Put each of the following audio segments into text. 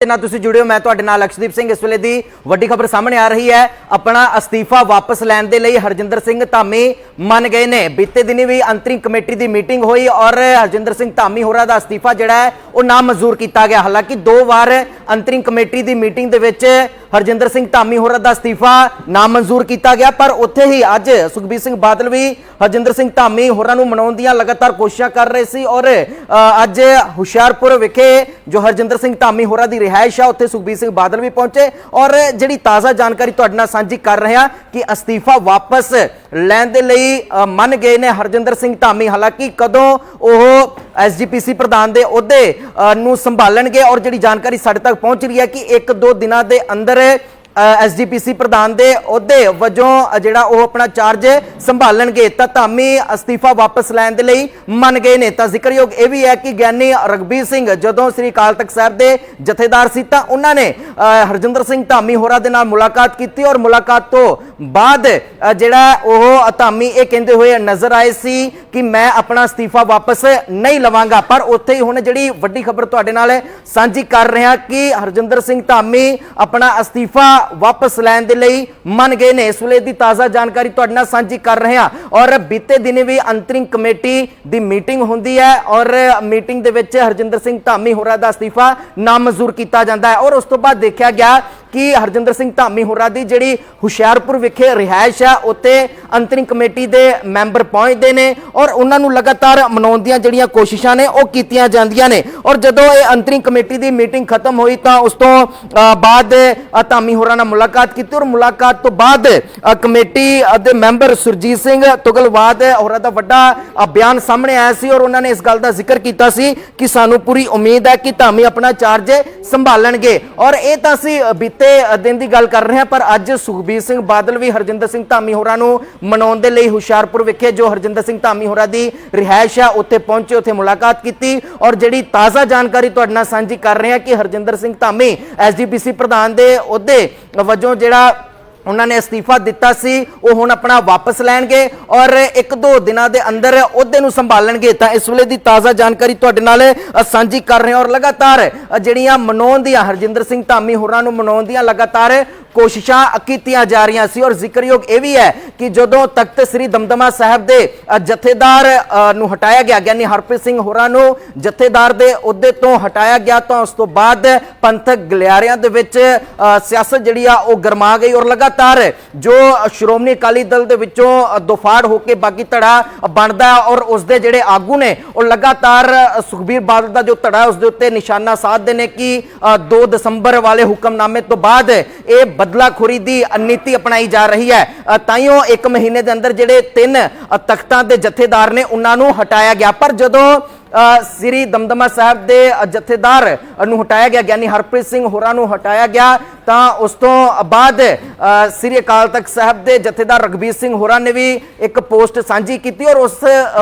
ਤੇ ਨਾਲ ਤੁਸੀਂ ਜੁੜਿਓ ਮੈਂ ਤੁਹਾਡੇ ਨਾਲ ਅਕਸ਼ਦੀਪ ਸਿੰਘ। ਇਸ ਵੇਲੇ ਦੀ ਵੱਡੀ ਖਬਰ ਸਾਹਮਣੇ ਆ ਰਹੀ ਹੈ। ਆਪਣਾ ਅਸਤੀਫਾ ਵਾਪਸ ਲੈਣ ਦੇ ਲਈ ਹਰਜਿੰਦਰ ਸਿੰਘ ਧਾਮੀ ਮੰਨ ਗਏ ਨੇ। ਬੀਤੇ ਦਿਨੀ ਵੀ ਅੰਤਰਿਮ ਕਮੇਟੀ ਦੀ ਮੀਟਿੰਗ ਹੋਈ ਔਰ ਹਰਜਿੰਦਰ ਸਿੰਘ ਧਾਮੀ ਹੋਰਾਂ ਦਾ ਅਸਤੀਫਾ ਜਿਹੜਾ ਹੈ, ਉਹ ਨਾਮਨਜ਼ੂਰ ਕੀਤਾ ਗਿਆ। ਹਾਲਾਂਕਿ ਦੋ ਵਾਰ ਅੰਤਰਿਮ ਕਮੇਟੀ ਦੀ ਮੀਟਿੰਗ ਦੇ ਵਿੱਚ ਹਰਜਿੰਦਰ ਸਿੰਘ ਧਾਮੀ ਹੋਰਾਂ ਦਾ ਅਸਤੀਫਾ ਨਾਮਨਜ਼ੂਰ ਕੀਤਾ ਗਿਆ, ਪਰ ਉੱਥੇ ਹੀ ਅੱਜ ਸੁਖਬੀਰ ਸਿੰਘ ਬਾਦਲ ਵੀ ਹਰਜਿੰਦਰ ਸਿੰਘ ਧਾਮੀ ਹੋਰਾਂ ਨੂੰ ਮਨਾਉਣ ਦੀਆਂ ਲਗਾਤਾਰ ਕੋਸ਼ਿਸ਼ਾਂ ਕਰ ਰਹੇ ਸੀ ਔਰ ਅੱਜ ਹੁਸ਼ਿਆਰਪੁਰ ਵਿਖੇ ਜੋ ਹਰਜਿੰਦਰ ਸਿੰਘ ਧਾਮੀ ਹੋਰਾਂ ਦੀ ਰਿਹਾਇਸ਼ ਆ, ਉੱਥੇ ਸੁਖਬੀਰ ਸਿੰਘ ਬਾਦਲ ਵੀ ਪਹੁੰਚੇ ਔਰ ਜਿਹੜੀ ਤਾਜ਼ਾ ਜਾਣਕਾਰੀ ਤੁਹਾਡੇ ਨਾਲ ਸਾਂਝੀ ਕਰ ਰਹੇ ਹਾਂ ਕਿ ਅਸਤੀਫਾ ਵਾਪਸ ਲੈਣ ਦੇ ਲਈ ਮੰਨ ਗਏ ਨੇ ਹਰਜਿੰਦਰ ਸਿੰਘ ਧਾਮੀ। ਹਾਲਾਂਕਿ ਕਦੋਂ ਉਹ ਐਸਜੀਪੀਸੀ ਪ੍ਰਧਾਨ ਦੇ ਅਹੁਦੇ ਨੂੰ ਸੰਭਾਲਣਗੇ ਔਰ ਜਿਹੜੀ ਜਾਣਕਾਰੀ ਸਾਡੇ ਤੱਕ ਪਹੁੰਚ ਰਹੀ ਹੈ ਕਿ ਇੱਕ ਦੋ ਦਿਨਾਂ ਦੇ ਅੰਦਰ ਐਸਜੀਪੀਸੀ ਪ੍ਰਧਾਨ ਦੇ ਅਹੁਦੇ ਵਜੋਂ ਜਿਹੜਾ ਉਹ ਆਪਣਾ ਚਾਰਜ ਸੰਭਾਲਣਗੇ, ਤਾਂ ਧਾਮੀ ਅਸਤੀਫਾ ਵਾਪਸ ਲੈਣ ਦੇ ਲਈ ਮੰਨ ਗਏ ਨੇ। ਤਾਂ ਜ਼ਿਕਰਯੋਗ ਇਹ ਵੀ ਹੈ ਕਿ ਗਿਆਨੀ ਰਗਬੀਰ ਸਿੰਘ ਜਦੋਂ ਸ੍ਰੀ ਅਕਾਲ ਤਖਤ ਸਾਹਿਬ ਦੇ ਜਥੇਦਾਰ ਸੀ, ਤਾਂ ਉਹਨਾਂ ਨੇ ਹਰਜਿੰਦਰ ਸਿੰਘ ਧਾਮੀ ਹੋਰਾਂ ਦੇ ਨਾਲ ਮੁਲਾਕਾਤ ਕੀਤੀ ਔਰ ਮੁਲਾਕਾਤ ਤੋਂ ਬਾਅਦ ਜਿਹੜਾ ਉਹ ਧਾਮੀ ਇਹ ਕਹਿੰਦੇ ਹੋਏ ਨਜ਼ਰ ਆਏ ਸੀ ਕਿ ਮੈਂ ਆਪਣਾ ਅਸਤੀਫਾ ਵਾਪਸ ਨਹੀਂ ਲਵਾਂਗਾ। ਪਰ ਉੱਥੇ ਹੀ ਹੁਣ ਜਿਹੜੀ ਵੱਡੀ ਖਬਰ ਤੁਹਾਡੇ ਨਾਲ ਸਾਂਝੀ ਕਰ ਰਿਹਾ ਕਿ ਹਰਜਿੰਦਰ ਸਿੰਘ ਧਾਮੀ ਆਪਣਾ ਅਸਤੀਫਾ ਵਾਪਸ ਲੈਣ ਦੇ ਲਈ ਮੰਨ ਗਏ ਨੇ। ਇਸ ਵੇਲੇ ਦੀ ਤਾਜ਼ਾ ਜਾਣਕਾਰੀ ਤੁਹਾਡੇ ਨਾਲ ਸਾਂਝੀ ਕਰ ਰਹੇ ਹਾਂ। ਔਰ ਬੀਤੇ ਦਿਨੇ ਵੀ ਅੰਤਰਿੰਗ ਕਮੇਟੀ ਦੀ ਮੀਟਿੰਗ ਹੁੰਦੀ ਹੈ ਔਰ ਮੀਟਿੰਗ ਦੇ ਵਿੱਚ ਹਰਜਿੰਦਰ ਸਿੰਘ ਧਾਮੀ ਹੋਰਾਂ ਦਾ ਅਸਤੀਫਾ ਨਾਮਨਜ਼ੂਰ ਕੀਤਾ ਜਾਂਦਾ ਹੈ। ਔਰ ਉਸ ਤੋਂ ਬਾਅਦ ਦੇਖਿਆ ਗਿਆ ਕਿ ਹਰਜਿੰਦਰ ਸਿੰਘ ਧਾਮੀ ਹੋਰਾਂ ਦੀ ਜਿਹੜੀ ਹੁਸ਼ਿਆਰਪੁਰ ਵਿਖੇ ਰਿਹਾਇਸ਼ ਆ ਉੱਤੇ ਅੰਤਰਿਮ ਕਮੇਟੀ ਦੇ ਮੈਂਬਰ ਪਹੁੰਚਦੇ ਨੇ ਔਰ ਉਹਨਾਂ ਨੂੰ ਲਗਾਤਾਰ ਮਨਾਉਣ ਦੀਆਂ ਜਿਹੜੀਆਂ ਕੋਸ਼ਿਸ਼ਾਂ ਨੇ ਉਹ ਕੀਤੀਆਂ ਜਾਂਦੀਆਂ ਨੇ। ਔਰ ਜਦੋਂ ਇਹ ਅੰਤਰਿਮ ਕਮੇਟੀ ਦੀ ਮੀਟਿੰਗ ਖਤਮ ਹੋਈ ਤਾਂ ਉਸ ਤੋਂ ਬਾਅਦ ਧਾਮੀ ਹੋਰਾਂ ਨਾਲ ਮੁਲਾਕਾਤ ਕੀਤੀ ਔਰ ਮੁਲਾਕਾਤ ਤੋਂ ਬਾਅਦ ਕਮੇਟੀ ਦੇ ਮੈਂਬਰ ਸੁਰਜੀਤ ਸਿੰਘ ਤੁਗਲਵਾਦ ਹੋਰਾਂ ਦਾ ਵੱਡਾ ਬਿਆਨ ਸਾਹਮਣੇ ਆਇਆ ਸੀ ਔਰ ਉਹਨਾਂ ਨੇ ਇਸ ਗੱਲ ਦਾ ਜ਼ਿਕਰ ਕੀਤਾ ਸੀ ਕਿ ਸਾਨੂੰ ਪੂਰੀ ਉਮੀਦ ਹੈ ਕਿ ਧਾਮੀ ਆਪਣਾ ਚਾਰਜ ਸੰਭਾਲਣਗੇ। ਔਰ ਇਹ ਤਾਂ ਅਸੀਂ ਅ, ਬੀਤੇ ਦਿਨ ਦੀ ਗੱਲ ਕਰ ਰਹੇ ਹਾਂ, ਪਰ ਅੱਜ ਸੁਖਬੀਰ ਸਿੰਘ ਬਾਦਲ ਵੀ ਹਰਜਿੰਦਰ ਸਿੰਘ ਧਾਮੀ ਹੋਰਾਂ ਨੂੰ ਮਨਾਉਣ ਦੇ ਲਈ ਹੁਸ਼ਿਆਰਪੁਰ ਵਿਖੇ, ਜੋ ਹਰਜਿੰਦਰ ਸਿੰਘ ਧਾਮੀ ਹੋਰਾਂ ਦੀ ਰਿਹਾਇਸ਼ ਹੈ ਉੱਥੇ ਪਹੁੰਚੇ, ਉੱਥੇ ਮੁਲਾਕਾਤ ਕੀਤੀ ਔਰ ਜਿਹੜੀ ਤਾਜ਼ਾ ਜਾਣਕਾਰੀ ਤੁਹਾਡੇ ਨਾਲ ਸਾਂਝੀ ਕਰ ਰਹੇ ਹਾਂ ਕਿ ਹਰਜਿੰਦਰ ਸਿੰਘ ਧਾਮੀ ਐਸਜੀਪੀਸੀ ਪ੍ਰਧਾਨ ਦੇ ਅਹੁਦੇ ਵਜੋਂ ਜਿਹੜਾ ਉਹਨਾਂ ਨੇ ਅਸਤੀਫਾ ਦਿੱਤਾ ਸੀ, ਉਹ ਹੁਣ ਆਪਣਾ ਵਾਪਸ ਲੈਣਗੇ ਔਰ ਇੱਕ ਦੋ ਦਿਨਾਂ ਦੇ ਅੰਦਰ ਅਹੁਦੇ ਨੂੰ ਸੰਭਾਲਣਗੇ। ਤਾਂ ਇਸ ਵੇਲੇ ਦੀ ਤਾਜ਼ਾ ਜਾਣਕਾਰੀ ਤੁਹਾਡੇ ਨਾਲ ਸਾਂਝੀ ਕਰ ਰਹੇ ਹਾਂ ਔਰ ਲਗਾਤਾਰ ਜਿਹੜੀਆਂ ਮਨਾਉਣ ਦੀਆਂ, ਹਰਜਿੰਦਰ ਸਿੰਘ ਧਾਮੀ ਹੋਰਾਂ ਨੂੰ ਮਨਾਉਣ ਦੀਆਂ ਲਗਾਤਾਰ ਕੋਸ਼ਿਸ਼ਾਂ ਕੀਤੀਆਂ ਜਾ ਰਹੀਆਂ ਸੀ ਔਰ ਜ਼ਿਕਰਯੋਗ ਇਹ ਵੀ ਹੈ ਕਿ ਜਦੋਂ ਤਖਤ ਸ੍ਰੀ ਦਮਦਮਾ ਸਾਹਿਬ ਦੇ ਜਥੇਦਾਰ ਨੂੰ ਹਟਾਇਆ ਗਿਆ ਗਿਆਨੀ ਹਰਪ੍ਰੀਤ ਸਿੰਘ ਹੋਰਾਂ ਨੂੰ ਜਥੇਦਾਰ ਦੇ ਅਹੁਦੇ ਤੋਂ ਹਟਾਇਆ ਗਿਆ ਤਾਂ ਉਸ ਤੋਂ ਬਾਅਦ ਪੰਥਕ ਗਲਿਆਰਿਆਂ ਦੇ ਵਿੱਚ ਸਿਆਸਤ ਜਿਹੜੀ ਆ ਉਹ ਗਰਮਾ ਗਈ ਔਰ ਲਗਾਤਾਰ ਜੋ ਸ਼੍ਰੋਮਣੀ ਅਕਾਲੀ ਦਲ ਦੇ ਵਿੱਚੋਂ ਅ, ਦੁਫਾੜ ਹੋ ਕੇ ਬਾਗੀ ਧੜਾ ਬਣਦਾ ਔਰ ਉਸ ਦੇ ਜਿਹੜੇ ਆਗੂ ਨੇ ਉਹ ਲਗਾਤਾਰ ਸੁਖਬੀਰ ਬਾਦਲ ਦਾ ਜੋ ਧੜਾ ਹੈ ਉਸ ਦੇ ਉੱਤੇ ਨਿਸ਼ਾਨਾ ਸਾਧਦੇ ਨੇ ਕਿ ਅ, 2 ਦਸੰਬਰ ਵਾਲੇ ਹੁਕਮਨਾਮੇ ਤੋਂ ਬਾਅਦ ਇਹ ਬਦਲਾਖੋਰੀ ਦੀ ਨੀਤੀ ਅਪਣਾਈ ਜਾ ਰਹੀ ਹੈ। ਅ, ਤਾਈਓ ਇੱਕ ਮਹੀਨੇ ਦੇ ਅੰਦਰ ਜਿਹੜੇ ਤਿੰਨ ਤਖਤਾਂ ਦੇ ਜਥੇਦਾਰ ਨੇ ਉਹਨਾਂ ਨੂੰ ਹਟਾਇਆ ਗਿਆ। ਪਰ ਜਦੋਂ ਸ੍ਰੀ ਦਮਦਮਾ ਸਾਹਿਬ ਦੇ ਜਥੇਦਾਰ ਨੂੰ ਹਟਾਇਆ ਗਿਆ, ਗਿਆਨੀ ਹਰਪ੍ਰੀਤ ਸਿੰਘ ਹੋਰਾਂ ਨੂੰ ਹਟਾਇਆ ਗਿਆ। ਤਾਂ ਉਸ ਤੋਂ ਬਾਅਦ ਸ੍ਰੀ ਅਕਾਲ ਤਖਤ ਸਾਹਿਬ ਦੇ ਜਥੇਦਾਰ ਰਗਬੀਰ ਸਿੰਘ ਹੋਰਾਂ ਨੇ ਵੀ ਇੱਕ ਪੋਸਟ ਸਾਂਝੀ ਕੀਤੀ ਔਰ ਉਸ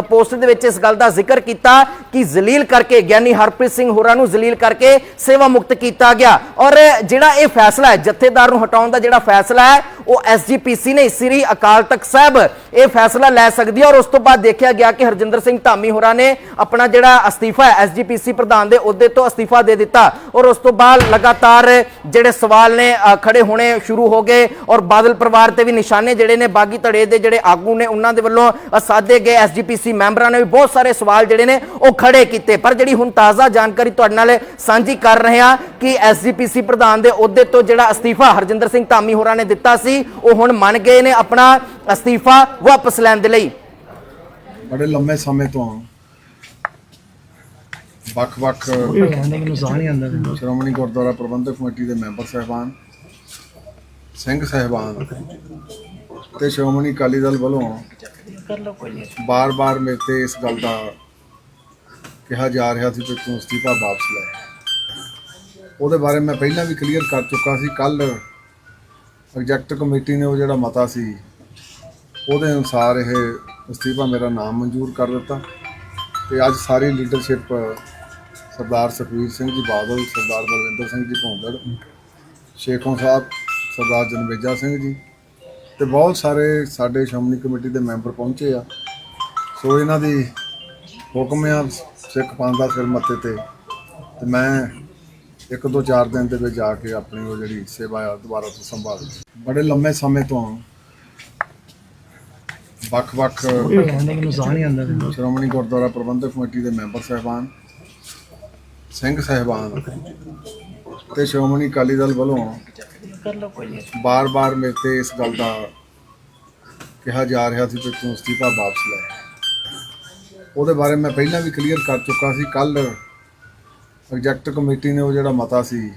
ਪੋਸਟ ਦੇ ਵਿੱਚ ਇਸ ਗੱਲ ਦਾ ਜ਼ਿਕਰ ਕੀਤਾ ਕਿ ਜ਼ਲੀਲ ਕਰਕੇ, ਗਿਆਨੀ ਹਰਪ੍ਰੀਤ ਸਿੰਘ ਹੋਰਾਂ ਨੂੰ ਜ਼ਲੀਲ ਕਰਕੇ ਸੇਵਾ ਮੁਕਤ ਕੀਤਾ ਗਿਆ। ਔਰ ਜਿਹੜਾ ਇਹ ਫੈਸਲਾ ਹੈ, ਜਥੇਦਾਰ ਨੂੰ ਹਟਾਉਣ ਦਾ ਜਿਹੜਾ ਫੈਸਲਾ ਹੈ, ਉਹ ਐਸਜੀਪੀਸੀ ਨੇ ਸ੍ਰੀ ਅਕਾਲ ਤਖਤ ਸਾਹਿਬ ਇਹ ਫੈਸਲਾ ਲੈ ਸਕਦੀ ਹੈ। ਔਰ ਉਸ ਤੋਂ ਬਾਅਦ ਦੇਖਿਆ ਗਿਆ ਕਿ ਹਰਜਿੰਦਰ ਸਿੰਘ ਧਾਮੀ ਹੋਰਾਂ ਨੇ ਆਪਣਾ ਜਿਹੜਾ ਅਸਤੀਫਾ ਹੈ ਐਸਜੀਪੀਸੀ ਪ੍ਰਧਾਨ ਦੇ ਅਹੁਦੇ ਤੋਂ ਅਸਤੀਫਾ ਦੇ ਦਿੱਤਾ। ਔਰ ਉਸ ਤੋਂ ਬਾਅਦ ਲਗਾਤਾਰ ਜਿਹੜੇ ਸਵਾਲ ਨੇ ਖੜੇ ਹੋਣੇ ਸ਼ੁਰੂ ਹੋ ਗਏ। ਔਰ ਬਾਦਲ ਪਰਿਵਾਰ ਤੇ ਵੀ ਨਿਸ਼ਾਨੇ ਜਿਹੜੇ ਨੇ ਬਾਗੀ ਧੜੇ ਦੇ ਜਿਹੜੇ ਆਗੂ ਨੇ ਉਹਨਾਂ ਦੇ ਵੱਲੋਂ ਅ, ਗਏ ਐਸਜੀਪੀਸੀ ਮੈਂਬਰਾਂ ਨੇ ਵੀ ਬਹੁਤ ਸਾਰੇ ਸਵਾਲ ਜਿਹੜੇ ਨੇ ਉਹ ਖੜੇ ਕੀਤੇ। ਪਰ ਜਿਹੜੀ ਹੁਣ ਤਾਜ਼ਾ ਜਾਣਕਾਰੀ ਤੁਹਾਡੇ ਨਾਲ ਸਾਂਝੀ ਕਰ ਰਹੇ ਹਾਂ ਕਿ ਐਸਜੀਪੀਸੀ ਪ੍ਰਧਾਨ ਦੇ ਅਹੁਦੇ ਤੋਂ ਜਿਹੜਾ ਅਸਤੀਫਾ ਹਰਜਿੰਦਰ ਸਿੰਘ ਧਾਮੀ ਹੋਰਾਂ ਨੇ ਦਿੱਤਾ ਸੀ ਉਹ ਹੁਣ ਮੰਨ ਗਏ ਨੇ ਆਪਣਾ ਅਸਤੀਫਾ ਵਾਪਸ ਲੈਣ ਦੇ ਲਈ। ਬੜੇ ਲੰਮੇ ਸਮੇਂ ਤੋਂ ਵੱਖ-ਵੱਖ ਸ਼੍ਰੋਮਣੀ ਗੁਰਦੁਆਰਾ ਪ੍ਰਬੰਧਕ ਕਮੇਟੀ ਦੇ ਮੈਂਬਰ ਸਹਿਬਾਨ ਸਿੰਘ ਸਹਿਬਾਨ ਤੇ ਸ਼੍ਰੋਮਣੀ ਅਕਾਲੀ ਦਲ ਵੱਲੋਂ ਬਾਰ-ਬਾਰ ਮੇਰੇ ਤੇ ਇਸ ਗੱਲ ਦਾ ਕਿਹਾ ਜਾ ਰਿਹਾ ਸੀ ਕਿ ਤੂੰ ਅਸਤੀਫਾ ਵਾਪਸ ਲੈ। ਉਹਦੇ ਬਾਰੇ ਮੈਂ ਪਹਿਲਾਂ ਵੀ ਕਲੀਅਰ ਕਰ ਚੁੱਕਾ ਸੀ ਕੱਲ ਐਗਜ਼ੈਕਟਿਵ ਕਮੇਟੀ ਨੇ ਉਹ ਜਿਹੜਾ ਮਤਾ ਸੀ ਉਹਦੇ ਅਨੁਸਾਰ ਇਹ ਅਸਤੀਫਾ ਮੇਰਾ ਨਾਮ ਮਨਜ਼ੂਰ ਕਰ ਦਿੱਤਾ ਤੇ ਅੱਜ ਸਾਰੀ ਲੀਡਰਸ਼ਿਪ ਸਰਦਾਰ ਸੁਖਬੀਰ ਸਿੰਘ ਜੀ ਬਾਦਲ ਸਰਦਾਰ ਬਲਵਿੰਦਰ ਸਿੰਘ ਜੀ ਭੌਂਦੜ ਸ਼ੇਖੋਂ ਸਾਹਿਬ ਸਰਦਾਰ ਜਨਵੇਜਾ ਸਿੰਘ ਜੀ ਤੇ ਬਹੁਤ ਸਾਰੇ ਸਾਡੇ ਸ਼੍ਰੋਮਣੀ ਕਮੇਟੀ ਦੇ ਮੈਂਬਰ ਪਹੁੰਚੇ ਆ ਸੋ ਇਹਨਾਂ ਦੀ ਹੁਕਮ ਆ ਸਿੱਖ ਪੰਥ ਦਾ ਸਿਰ ਮੱਥੇ ਤੇ ਤੇ ਮੈਂ ਇੱਕ ਦੋ ਚਾਰ ਦਿਨ ਦੇ ਵਿੱਚ ਜਾ ਕੇ ਆਪਣੀ ਉਹ ਜਿਹੜੀ ਸੇਵਾ ਆ ਦੁਬਾਰਾ ਤੋਂ ਸੰਭਾਲ ਬੜੇ ਲੰਮੇ ਸਮੇਂ ਤੋਂ ਵੱਖ-ਵੱਖ। ਸ਼੍ਰੋਮਣੀ ਗੁਰਦੁਆਰਾ ਪ੍ਰਬੰਧਕ ਕਮੇਟੀ ਦੇ ਮੈਂਬਰ ਸਹਿਬਾਨ ਸਿੰਘ ਸਹਿਬਾਨ ਤੇ ਸ਼੍ਰੋਮਣੀ ਅਕਾਲੀ ਦਲ ਵੱਲੋਂ ਬਾਰ-ਬਾਰ ਮੇਰੇ ਤੇ ਇਸ ਗੱਲ ਦਾ ਕਿਹਾ ਜਾ ਰਿਹਾ ਸੀ ਕਿ ਤੂੰ ਅਸਤੀਫਾ ਵਾਪਸ ਲੈ। ਉਹਦੇ ਬਾਰੇ ਮੈਂ ਪਹਿਲਾਂ ਵੀ ਕਲੀਅਰ ਕਰ ਚੁੱਕਾ ਸੀ। ਕੱਲ ਪ੍ਰੋਜੈਕਟ ਕਮੇਟੀ ਨੇ ਉਹ ਜਿਹੜਾ ਮਤਾ ਸੀ,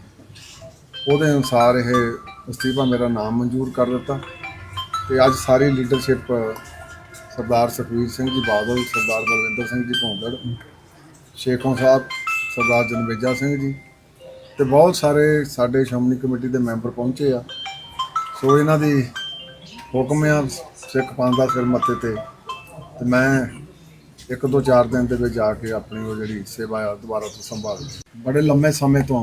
ਉਹਦੇ ਅਨੁਸਾਰ ਇਹ ਅਸਤੀਫਾ ਮੇਰਾ ਨਾਮ ਮਨਜ਼ੂਰ ਕਰ ਦਿੱਤਾ ਤੇ ਅੱਜ ਸਾਰੀ ਲੀਡਰਸ਼ਿਪ ਸਰਦਾਰ ਸੁਖਬੀਰ ਸਿੰਘ ਜੀ, ਬਾਦਲ ਸਰਦਾਰ ਬਲਵਿੰਦਰ ਸਿੰਘ ਜੀ ਭੌਂਦੜ ਸ਼ੇਖੋਂ ਸਾਹਿਬ ਸਰਦਾਰ ਜਨਵੇਜਾ ਸਿੰਘ ਜੀ ਤੇ ਬਹੁਤ ਸਾਰੇ ਸਾਡੇ ਸ਼੍ਰੋਮਣੀ ਕਮੇਟੀ ਦੇ ਮੈਂਬਰ ਪਹੁੰਚੇ ਆ। ਸੋ ਇਹਨਾਂ ਦੀ ਹੁਕਮ ਆ ਸਿੱਖ ਪੰਥ ਦਾ ਸਿਰ ਮੱਥੇ ਤੇ ਤੇ ਮੈਂ ਇੱਕ ਦੋ ਚਾਰ ਦਿਨ ਦੇ ਵਿੱਚ ਜਾ ਕੇ ਆਪਣੀ ਉਹ ਜਿਹੜੀ ਸੇਵਾ ਆ ਦੁਬਾਰਾ ਤੋਂ ਸੰਭਾਲ ਬੜੇ ਲੰਮੇ ਸਮੇਂ ਤੋਂ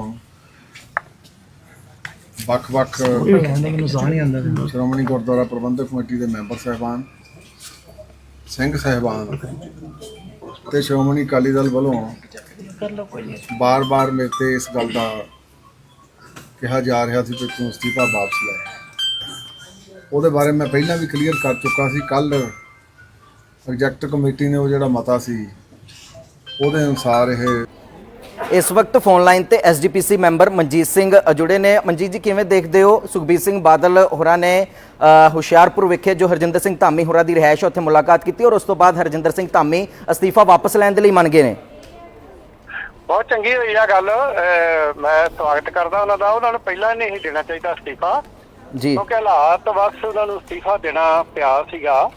ਵੱਖ-ਵੱਖ ਸ਼੍ਰੋਮਣੀ ਗੁਰਦੁਆਰਾ ਪ੍ਰਬੰਧਕ ਕਮੇਟੀ ਦੇ ਮੈਂਬਰ ਸਹਿਬਾਨ, ਸਿੰਘ ਸਹਿਬਾਨ ਤੇ ਸ਼੍ਰੋਮਣੀ ਅਕਾਲੀ ਦਲ ਵੱਲੋਂ ਬਾਰ-ਬਾਰ ਮੇਰੇ ਤੇ ਇਸ ਗੱਲ ਦਾ ਕਿਹਾ ਜਾ ਰਿਹਾ ਸੀ ਕਿ ਤੂੰ ਅਸਤੀਫਾ ਵਾਪਸ ਲੈ। ਉਹਦੇ ਬਾਰੇ ਮੈਂ ਪਹਿਲਾਂ ਵੀ ਕਲੀਅਰ ਕਰ ਚੁੱਕਾ ਸੀ। ਕੱਲ ਐਗਜ਼ੈਕਟ ਕਮੇਟੀ ਨੇ ਉਹ ਜਿਹੜਾ ਮਤਾ ਸੀ ਉਹਦੇ ਅਨੁਸਾਰ ਇਹ ਇਸ ਵਕਤ ਫੋਨ ਲਾਈਨ ਤੇ ਐਸਜੀਪੀਸੀ ਮੈਂਬਰ ਮਨਜੀਤ ਸਿੰਘ ਜੁੜੇ ਨੇ। ਮਨਜੀਤ ਜੀ ਕਿਵੇਂ ਦੇਖਦੇ ਹੋ? ਸੁਖਬੀਰ ਸਿੰਘ ਬਾਦਲ ਹੋਰਾਂ ਨੇ ਹੁਸ਼ਿਆਰਪੁਰ ਵਿਖੇ ਜੋ ਹਰਜਿੰਦਰ ਸਿੰਘ ਧਾਮੀ ਹੋਰਾਂ ਦੀ ਰਿਹਾਇਸ਼ ਹੈ, ਉੱਥੇ ਮੁਲਾਕਾਤ ਕੀਤੀ ਔਰ ਉਸ ਤੋਂ ਬਾਅਦ ਹਰਜਿੰਦਰ ਸਿੰਘ ਧਾਮੀ ਅਸਤੀਫਾ ਵਾਪਸ ਲੈਣ ਦੇ ਲਈ ਮੰਨ ਗਏ ਨੇ। ਬਹੁਤ ਚੰਗੀ ਹੋਈ ਆ ਗੱਲ ਅਹ ਮੈਂ ਸਵਾਗਤ ਕਰਦਾ ਉਹਨਾਂ ਦਾ ਉਹਨਾਂ ਨੂੰ ਪਹਿਲਾਂ ਨਹੀਂ ਦੇਣਾ ਚਾਹੀਦਾ ਅਸਤੀਫਾ। ਜੀ। ਕਿਉਂਕਿ ਹਾਲਾਤ ਵਕਤ ਉਹਨਾਂ ਨੂੰ ਅਸਤੀਫਾ ਦੇਣਾ ਪਿਆ ਸੀਗਾ।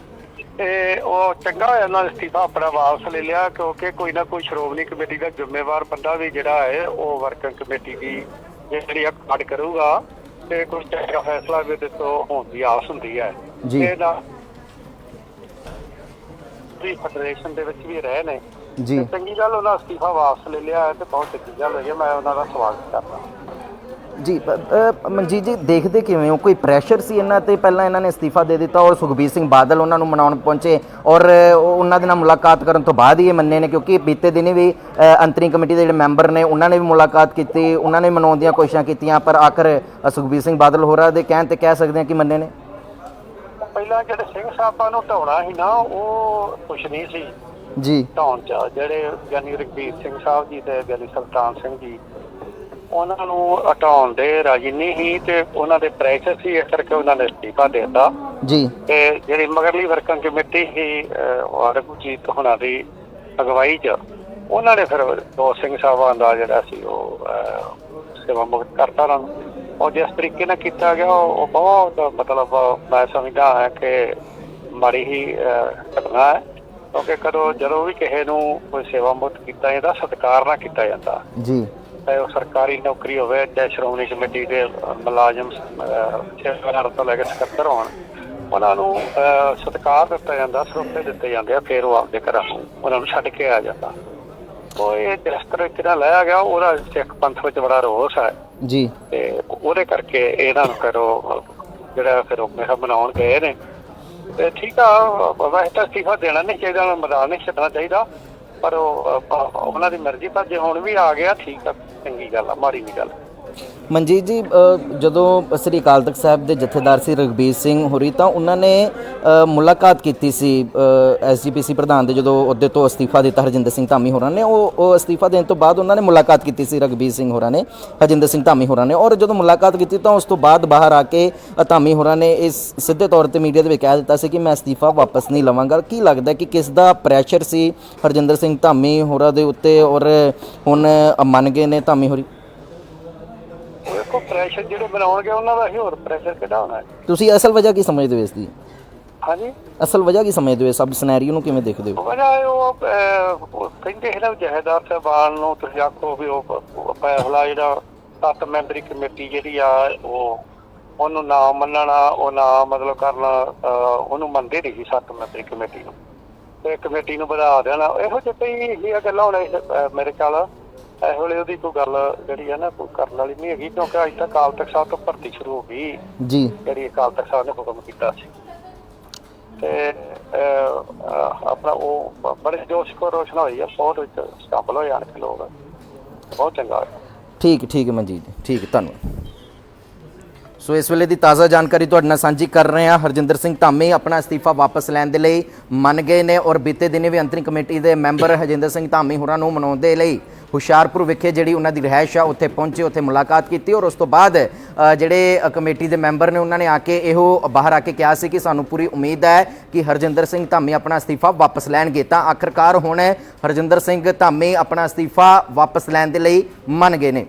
ਤੇ ਉਹ ਚੰਗਾ ਹੋਇਆ ਉਹਨਾਂ ਨੇ ਅਸਤੀਫਾ ਆਪਣਾ ਵਾਪਸ ਲੈ ਲਿਆ ਕਿਉਂਕਿ ਕੋਈ ਨਾ ਕੋਈ ਸ਼੍ਰੋਮਣੀ ਕਮੇਟੀ ਦਾ ਜ਼ਿੰਮੇਵਾਰ ਬੰਦਾ ਵੀ ਜਿਹੜਾ ਹੈ ਉਹ ਵਰਕਿੰਗ ਕਮੇਟੀ ਦੀ ਜਿਹੜੀ ਆ ਕਾਰਡ ਕਰੂਗਾ। ਤੇ ਕੋਈ ਚੰਗਾ ਫੈਸਲਾ ਵੀ ਤੋਂ ਹੋਣ ਦੀ ਆਸ ਹੁੰਦੀ ਹੈ। ਜੀ। ਤੇ ਨਾ ਵੀ ਫੈਡਰੇਸ਼ਨ ਦੇ ਵਿੱਚ ਵੀ ਰਹੇ ਨੇ। ਜੀ। ਚੰਗੀ ਗੱਲ ਉਹਨਾਂ ਅਸਤੀਫਾ ਵਾਪਸ ਲੈ ਲਿਆ ਹੈ ਤੇ ਬਹੁਤ ਚੰਗੀ ਗੱਲ ਹੋਈ ਹੈ ਮੈਂ ਉਹਨਾਂ ਦਾ ਸਵਾਗਤ ਕਰਦਾ। ਜੀ ਮਨਜੀਤ ਜੀ ਦੇਖਦੇ ਕਿਵੇਂ ਹੋ? ਕੋਈ ਪ੍ਰੈਸ਼ਰ ਸੀ ਇਹਨਾਂ ਤੇ? ਪਹਿਲਾਂ ਇਹਨਾਂ ਨੇ ਅਸਤੀਫਾ ਦੇ ਦਿੱਤਾ ਔਰ ਸੁਖਬੀਰ ਸਿੰਘ ਬਾਦਲ ਉਹਨਾਂ ਨੂੰ ਮਨਾਉਣ ਪਹੁੰਚੇ ਔਰ ਉਹਨਾਂ ਦੇ ਨਾਲ ਮੁਲਾਕਾਤ ਕਰਨ ਤੋਂ ਬਾਅਦ ਹੀ ਇਹ ਮੰਨੇ ਨੇ ਕਿਉਂਕਿ ਬੀਤੇ ਦਿਨੀ ਵੀ ਅ, ਅੰਤਰਿੰਗ ਕਮੇਟੀ ਦੇ ਜਿਹੜੇ ਮੈਂਬਰ ਨੇ ਉਹਨਾਂ ਨੇ ਵੀ ਮੁਲਾਕਾਤ ਕੀਤੀ ਉਹਨਾਂ ਨੇ ਮਨਾਉਣ ਦੀਆਂ ਕੋਸ਼ਿਸ਼ਾਂ ਕੀਤੀਆਂ ਪਰ ਆਖਰ ਸੁਖਬੀਰ ਸਿੰਘ ਬਾਦਲ ਹੋਰਾਂ ਦੇ ਕਹਿਣ ਤੇ ਕਹਿ ਸਕਦੇ ਹਾਂ ਕਿ ਮੰਨੇ ਨੇ। ਪਹਿਲਾਂ ਜਿਹੜੇ ਸਿੰਘ ਸਾਹਿਬਾਂ ਨੂੰ ਢਾਉਣਾ ਸੀ ਨਾ ਉਹ ਕੁਛ ਨਹੀਂ ਸੀ। ਜੀ। ਢਾਉਣ ਚ ਜਿਹੜੇ ਗਿਆਨੀ ਰਘਬੀਰ ਸਿੰਘ ਸਾਹਿਬ ਜੀ ਤੇ ਗਿਆਨੀ ਸੁਲਤਾਨ ਸਿੰਘ ਜੀ ਉਹਨਾਂ ਨੂੰ ਹਟਾਉਣ ਦੇ ਰਾਜੀ ਨਹੀਂ ਸੀ ਤੇ ਉਹਨਾਂ ਦੇ ਪ੍ਰੈਸ਼ਰ ਸੀ ਇਸ ਕਰਕੇ ਉਹਨਾਂ ਨੇ ਅਸਤੀਫਾ ਦੇ ਦਿੱਤਾ। ਜੀ। ਤੇ ਜਿਹੜੀ ਮਗਰਲੀ ਵਰਕਿੰਗ ਕਮੇਟੀ ਸੀ ਰਘੂਜੀਤ ਹੁਣਾਂ ਦੀ ਅਗਵਾਈ 'ਚ ਉਹਨਾਂ ਨੇ ਫਿਰ ਦੋ ਸਿੰਘ ਸਾਹਿਬਾਂ ਦਾ ਜਿਹੜਾ ਸੀ ਉਹ ਸੇਵਾ ਮੁਕਤ ਕਰਤਾ ਨੂੰ। ਉਹ ਜਿਸ ਤਰੀਕੇ ਨਾਲ ਕੀਤਾ ਗਿਆ ਉਹ ਬਹੁਤ ਮਤਲਬ ਮੈਂ ਸਮਝਦਾ ਹਾਂ ਕਿ ਮਾੜੀ ਹੀ ਘਟਨਾ ਹੈ। ਕਿਉਂਕਿ ਕਦੋਂ ਜਦੋਂ ਵੀ ਕਿਸੇ ਨੂੰ ਕੋਈ ਸੇਵਾ ਮੁਕਤ ਕੀਤਾ ਜਾਂਦਾ ਸਤਿਕਾਰ ਨਾਲ ਕੀਤਾ ਜਾਂਦਾ। ਜੀ। ਚਾਹੇ ਉਹ ਸਰਕਾਰੀ ਨੌਕਰੀ ਹੋਵੇ ਚਾਹੇ ਸ਼੍ਰੋਮਣੀ ਕਮੇਟੀ ਦੇ ਮੁਲਾਜ਼ਮ ਚੇਅਰਮੈਨ ਤੋਂ ਲੈ ਕੇ ਸਕੱਤਰ ਹੋਣ ਉਹਨਾਂ ਨੂੰ ਸਤਿਕਾਰ ਦਿੱਤਾ ਜਾਂਦਾ ਸਰੋਪੇ ਦਿੱਤੇ ਜਾਂਦੇ ਆ ਫਿਰ ਉਹ ਆਪਦੇ ਘਰਾਂ ਨੂੰ ਉਹਨਾਂ ਨੂੰ ਛੱਡ ਕੇ ਆ ਜਾਂਦਾ। ਉਹ ਇਹ ਜਿਸ ਤਰੀਕੇ ਨਾਲ ਲਿਆ ਗਿਆ ਉਹਦਾ ਸਿੱਖ ਪੰਥ ਵਿੱਚ ਬੜਾ ਰੋਸ ਹੈ। ਜੀ। ਤੇ ਉਹਦੇ ਕਰਕੇ ਇਹਨਾਂ ਨੂੰ ਉਹ ਜਿਹੜਾ ਫਿਰ ਉਹ ਮੇਰਾ ਬਣਾਉਣ ਗਏ ਨੇ ਤੇ ਠੀਕ ਆ, ਵੈਸੇ ਤਾਂ ਅਸਤੀਫਾ ਦੇਣਾ ਨਹੀਂ ਚਾਹੀਦਾ, ਉਹਨਾਂ ਮੈਦਾਨ ਨਹੀਂ ਛੱਡਣਾ ਚਾਹੀਦਾ, ਪਰ ਉਹ ਉਹਨਾਂ ਦੀ ਮਰਜ਼ੀ, ਪਰ ਜੇ ਹੁਣ ਵੀ ਆ ਗਿਆ, ਠੀਕ ਆ, ਚੰਗੀ ਗੱਲ ਆ, ਮਾੜੀ ਨਹੀਂ ਗੱਲ ਮਨਜੀਤ ਜੀ ਜਦੋਂ ਸ੍ਰੀ ਅਕਾਲ ਤਖਤ ਸਾਹਿਬ ਦੇ ਜਥੇਦਾਰ ਸੀ ਰਗਬੀਰ ਸਿੰਘ ਹੋਰੀ, ਤਾਂ ਉਹਨਾਂ ਨੇ ਮੁਲਾਕਾਤ ਕੀਤੀ ਸੀ ਐਸਜੀਪੀਸੀ ਪ੍ਰਧਾਨ ਦੇ ਜਦੋਂ ਉਹਦੇ ਤੋਂ ਅਸਤੀਫਾ ਦਿੱਤਾ ਹਰਜਿੰਦਰ ਸਿੰਘ ਧਾਮੀ ਹੋਰਾਂ ਨੇ, ਉਹ ਉਹ ਅਸਤੀਫਾ ਦੇਣ ਤੋਂ ਬਾਅਦ ਉਹਨਾਂ ਨੇ ਮੁਲਾਕਾਤ ਕੀਤੀ ਸੀ ਰਗਬੀਰ ਸਿੰਘ ਹੋਰਾਂ ਨੇ, ਹਰਜਿੰਦਰ ਸਿੰਘ ਧਾਮੀ ਹੋਰਾਂ ਨੇ ਔਰ ਜਦੋਂ ਮੁਲਾਕਾਤ ਕੀਤੀ ਤਾਂ ਉਸ ਤੋਂ ਬਾਅਦ ਬਾਹਰ ਆ ਕੇ ਧਾਮੀ ਹੋਰਾਂ ਨੇ ਇਸ ਸਿੱਧੇ ਤੌਰ ਤੇ ਮੀਡੀਆ ਦੇ ਵਿੱਚ ਕਹਿ ਦਿੱਤਾ ਸੀ ਕਿ ਮੈਂ ਅਸਤੀਫਾ ਵਾਪਸ ਨਹੀਂ ਲਵਾਂਗਾ। ਕੀ ਲੱਗਦਾ ਕਿ ਕਿਸ ਦਾ ਪ੍ਰੈਸ਼ਰ ਸੀ ਹਰਜਿੰਦਰ ਸਿੰਘ ਧਾਮੀ ਹੋਰਾਂ ਦੇ ਉੱਤੇ ਔਰ ਹੁਣ ਮੰਨ ਗਏ ਨੇ ਧਾਮੀ ਹੋਰੀ? ਦੇਖੋ ਪ੍ਰੈਸ਼ਰ ਜਿਹੜੇ ਬਣਾਉਣਗੇ ਉਹਨਾਂ ਦਾ ਹੀ ਹੋਰ ਪ੍ਰੈਸ਼ਰ ਹੋਣਾ ਹੈ। ਤੁਸੀਂ ਅਸਲ ਵਜ੍ਹਾ ਕੀ ਸਮਝਦੇ ਹੋ ਇਸ ਦੀ? ਹਾਂਜੀ? ਅਸਲ ਵਜ੍ਹਾ ਕੀ ਸਮਝਦੇ ਹੋ ਸਭ ਸਿਨੈਰੀਓ ਨੂੰ ਕਿਵੇਂ ਦੇਖਦੇ ਹੋ? ਵਜ੍ਹਾ ਇਹ ਉਹ ਅਹ, ਉਹ ਕਹਿੰਦੇ ਹੈ ਨਾ ਜਹੇਦਾਰ ਸਾਹਿਬਾਨ ਨੂੰ ਤੁਸੀਂ ਆਖੋ ਵੀ ਉਹ ਉਹ ਫੈਸਲਾ ਜਿਹੜਾ ਸੱਤ ਮੈਂਬਰੀ ਕਮੇਟੀ ਜਿਹੜੀ ਆ ਉਹ ਉਹਨੂੰ ਨਾ ਮੰਨਣਾ ਉਹ ਨਾ ਮਤਲਬ ਕਰਨਾ ਅਹ, ਉਹਨੂੰ ਮੰਨਦੇ ਨਹੀਂ ਸੀ ਸੱਤ ਮੈਂਬਰੀ ਕਮੇਟੀ ਨੂੰ। ਤੇ ਕਮੇਟੀ ਨੂੰ ਵਧਾ ਦੇਣਾ ਇਹੋ ਜਿਹੇ ਕਈ ਇਹ ਗੱਲਾਂ ਹੁਣ ਅਹ, ਮੇਰੇ ਖਿਆਲ ਇਹੋ ਵੇਲੇ ਉਹਦੀ ਕੋਈ ਗੱਲ ਜਿਹੜੀ ਹੈ ਨਾ ਕੋਈ ਕਰਨ ਵਾਲੀ ਨਹੀਂ ਹੈਗੀ ਕਿਉਂਕਿ ਅੱਜ ਤੱਕ ਅਕਾਲ ਤਖਤ ਸਾਹਿਬ ਤੋਂ ਭਰਤੀ ਸ਼ੁਰੂ ਹੋ ਗਈ। ਜੀ। ਜਿਹੜੀ ਅਕਾਲ ਤਖਤ ਸਾਹਿਬ ਨੇ ਹੁਕਮ ਕੀਤਾ ਸੀ। ਤੇ ਆਪਣਾ ਉਹ ਬੜੇ ਜੋਸ਼ ਕੋ ਰੋਸ਼ਨਾ ਹੋਈ ਆ ਬਹੁਤ ਵਿੱਚ ਸ਼ਾਮਲ ਹੋਏ ਆਣ ਕੇ ਲੋਕ। ਬਹੁਤ ਚੰਗਾ ਠੀਕ ਠੀਕ ਹੈ ਮਨਜੀਤ ਠੀਕ ਹੈ ਧੰਨਵਾਦ। ਸੋ ਇਸ ਵੇਲੇ ਦੀ ਤਾਜ਼ਾ ਜਾਣਕਾਰੀ ਤੁਹਾਡੇ ਨਾਲ ਸਾਂਝੀ ਕਰ ਰਹੇ ਹਾਂ। ਹਰਜਿੰਦਰ ਸਿੰਘ ਧਾਮੀ ਆਪਣਾ ਅਸਤੀਫਾ ਵਾਪਸ ਲੈਣ ਦੇ ਲਈ ਮੰਨ ਗਏ ਨੇ ਔਰ ਬੀਤੇ ਦਿਨੇ ਵੀ ਅੰਤਰਿਮ ਕਮੇਟੀ ਦੇ ਮੈਂਬਰ ਹਰਜਿੰਦਰ ਸਿੰਘ ਧਾਮੀ ਹੋਰਾਂ ਨੂੰ ਮਨਾਉਣ ਦੇ ਲਈ ਹੁਸ਼ਿਆਰਪੁਰ ਵਿਖੇ ਜਿਹੜੀ ਉਹਨਾਂ ਦੀ ਰਿਹਾਇਸ਼ ਆ, ਉੱਥੇ ਪਹੁੰਚੇ, ਉੱਥੇ ਮੁਲਾਕਾਤ ਕੀਤੀ ਔਰ ਉਸ ਤੋਂ ਬਾਅਦ ਜਿਹੜੇ ਕਮੇਟੀ ਦੇ ਮੈਂਬਰ ਨੇ ਉਹਨਾਂ ਨੇ ਆ ਕੇ ਇਹੋ ਬਾਹਰ ਆ ਕੇ ਕਿਹਾ ਸੀ ਕਿ ਸਾਨੂੰ ਪੂਰੀ ਉਮੀਦ ਹੈ ਕਿ ਹਰਜਿੰਦਰ ਸਿੰਘ ਧਾਮੀ ਆਪਣਾ ਅਸਤੀਫਾ ਵਾਪਸ ਲੈਣਗੇ। ਤਾਂ ਆਖਰਕਾਰ ਹੁਣ ਹਰਜਿੰਦਰ ਸਿੰਘ ਧਾਮੀ ਆਪਣਾ ਅਸਤੀਫਾ ਵਾਪਸ ਲੈਣ ਦੇ ਲਈ ਮੰਨ ਗਏ ਨੇ।